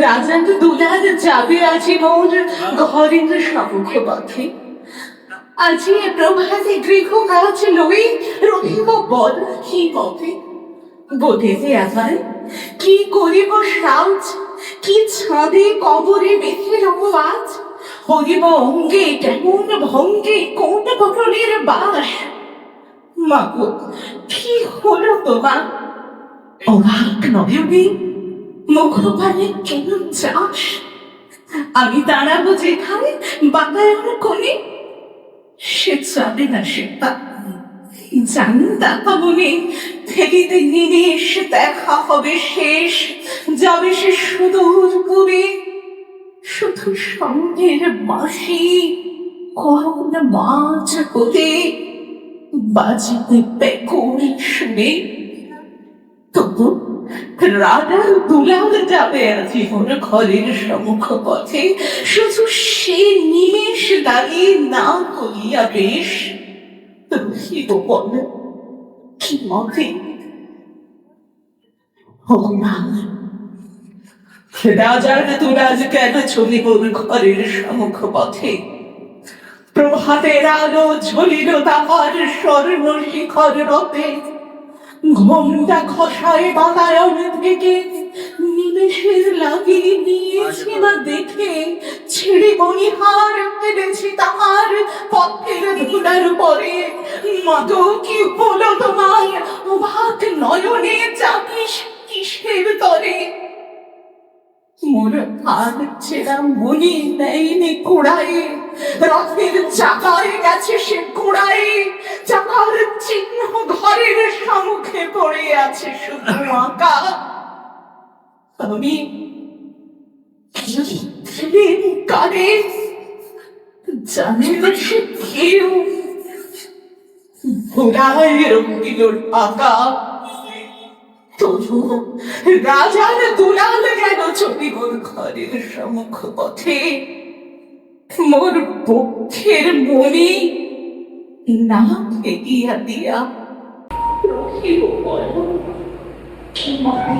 রাজান্ত দুলাল যাবে আজি মোর ঘরের সমুখ পথে। আজি প্রভাতে গৃহ কাজ লই রহিব বল কি পথে? বোধেতে আমার কি করিব সাজ? কি ছাদে কবরে বেঁধে রব আজ? হরিব অঙ্গে কেমন ভঙ্গে কোন বটনের বাস? মাগো, কি হলো তোমার? অবাক নয়নে মুখপানে কেন আমি দাঁড়াবো যেখানে, বাতায়ন কোণে সে যাবে না সে জানি নিমেষ দেখা হবে শেষ, যাবে সে সুদূর পুরে। শুধু সঙ্গের বাঁশি কোন মাছ হতে বাজিতে বেকুল শুনে তবু রাধা দুলাল যাবে আজি মোর ঘরের সম্মুখ পথে, শুধু সে নিমেষ দাঁড়িয়ে না করিয়া বেশ রহিব বল। কি মতে? ও মা, রাজার দুরাজ কেন ছবি ঘরের সম্মুখ পথে? প্রভাতের আলো ঝলিল তাহার স্বর্ণ শিখর রতে ঘোমটা খসায় বাতায়ন থেকে নিমেষের লাগিয়ে নিয়েছি বা দেখে ছেড়ে বনিহার পেরেছি তাহার পথের ধুলার পরে। মাতো কি বলো তোমার? অবাক নয়নে চাপিস কিসের তরে? মোর ভাগ ছেড়া মনি নেয়নি কুড়াই রথের চাকায় গেছে সে কুড়াই চাকার চিহ্ন ঘরের সম্মুখে পড়ে আছে শুধু আঁকা। আমি প্রেম কারে না সে কেউ? ঘোড়ায় টাকা তবু রাজার দুলাল ছবি মোর ঘরের সম্মুখ পথে মোর পক্ষের মনে না ফেলিয়া দিয়া রহিব বল কি মনে